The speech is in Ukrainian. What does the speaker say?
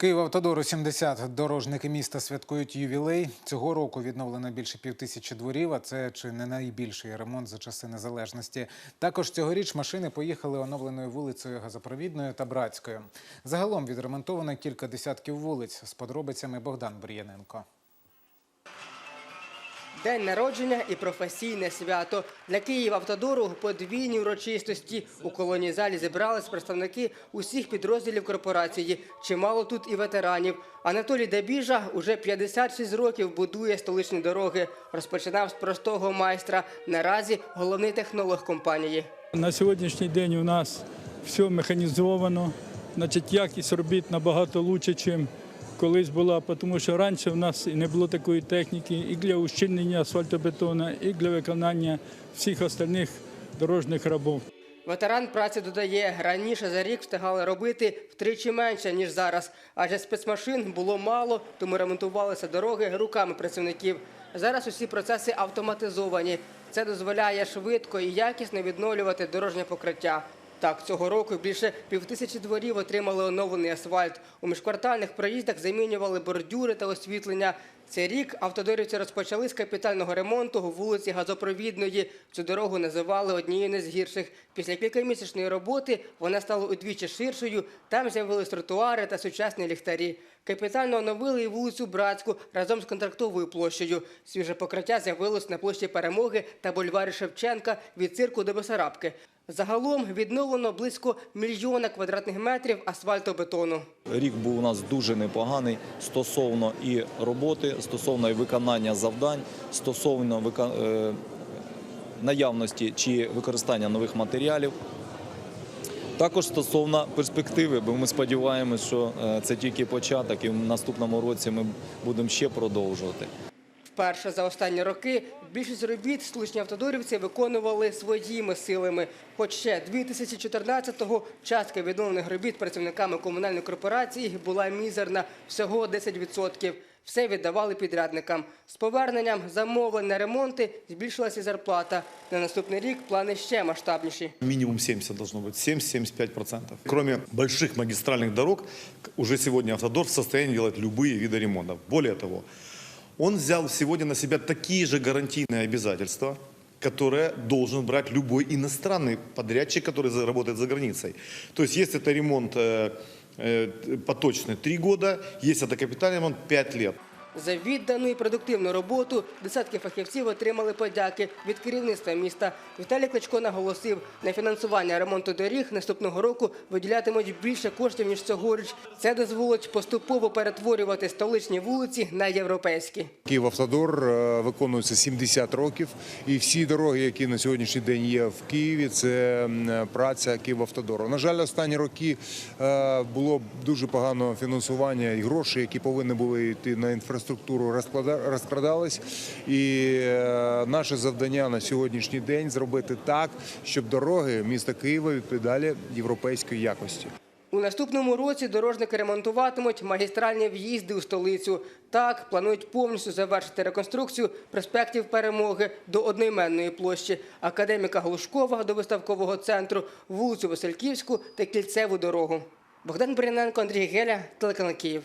Київавтодору 70 дорожники міста святкують ювілей. Цього року відновлено більше півтисячі дворів, а це чи не найбільший ремонт за часи незалежності. Також цьогоріч машини поїхали оновленою вулицею Газопровідною та Братською. Загалом відремонтовано кілька десятків вулиць. З подробицями Богдан Бур'яненко. День народження і професійне свято. Для Київавтодору подвійні урочистості. У колонії залі зібрались представники усіх підрозділів корпорації. Чимало тут і ветеранів. Анатолій Дебіжа уже 56 років будує столичні дороги. Розпочинав з простого майстра. Наразі головний технолог компанії. На сьогоднішній день у нас все механізовано, значить якість робіт набагато краще, ніж колись була, тому що раніше в нас не було такої техніки і для ущільнення асфальтобетону, і для виконання всіх остальних дорожніх робот. Ветеран праці додає, раніше за рік встигали робити втричі менше, ніж зараз. Адже спецмашин було мало, тому ремонтувалися дороги руками працівників. Зараз усі процеси автоматизовані. Це дозволяє швидко і якісно відновлювати дорожнє покриття. Так, цього року більше півтисячі дворів отримали оновлений асфальт. У міжквартальних проїздах замінювали бордюри та освітлення. Цей рік автодорівці розпочали з капітального ремонту у вулиці Газопровідної. Цю дорогу називали однією з гірших. Після кількамісячної роботи вона стала удвічі ширшою. Там з'явились тротуари та сучасні ліхтарі. Капітально оновили і вулицю Братську разом з контрактовою площею. Свіже покриття з'явилось на площі Перемоги та бульварі Шевченка від цирку до Бесарабки. Загалом відновлено близько мільйона квадратних метрів асфальтобетону. Рік був у нас дуже непоганий стосовно і роботи, стосовно і виконання завдань, стосовно е, наявності чи використання нових матеріалів. Також стосовно перспективи, бо ми сподіваємося, що е, це тільки початок, і в наступному році ми будемо ще продовжувати. Вперше за останні роки більшість робіт столичні автодорівці виконували своїми силами. Хоч ще 2014-го частка відновлених робіт працівниками комунальної корпорації була мізерна – всього 10%. Все віддавали підрядникам. З поверненням замовлень на ремонти збільшилася і зарплата. На наступний рік плани ще масштабніші. Минимум 70 должно быть, 70-75%. Кроме больших магистральных дорог, к- уже сегодня «Автодор» в состоянии делать любые виды ремонтов. Более того, он взял сегодня на себя такие же гарантийные обязательства, которые должен брать любой иностранный подрядчик, который за- работает за границей. То есть, если это ремонт э, э, поточный 3 года, если это капитальный ремонт 5 лет. За віддану і продуктивну роботу десятки фахівців отримали подяки від керівництва міста. Віталій Кличко наголосив, на фінансування ремонту доріг наступного року виділятимуть більше коштів, ніж цьогоріч. Це дозволить поступово перетворювати столичні вулиці на європейські. Київавтодор е, виконується 70 років, і всі дороги, які на сьогоднішній день є в Києві, це праця Київавтодору. На жаль, останні роки е, було дуже погано фінансування і гроші, які повинні були йти на інфраструктуру, розклада- розкрадались. І е, наше завдання на сьогоднішній день зробити так, щоб дороги міста Києва відповідали європейської якості. У наступному році дорожники ремонтуватимуть магістральні в'їзди у столицю. Так, планують повністю завершити реконструкцію проспектів Перемоги до одноіменної площі, академіка Глушкова до виставкового центру, вулицю Васильківську та кільцеву дорогу. Богдан Бряненко, Андрій Геля, телеканал Київ.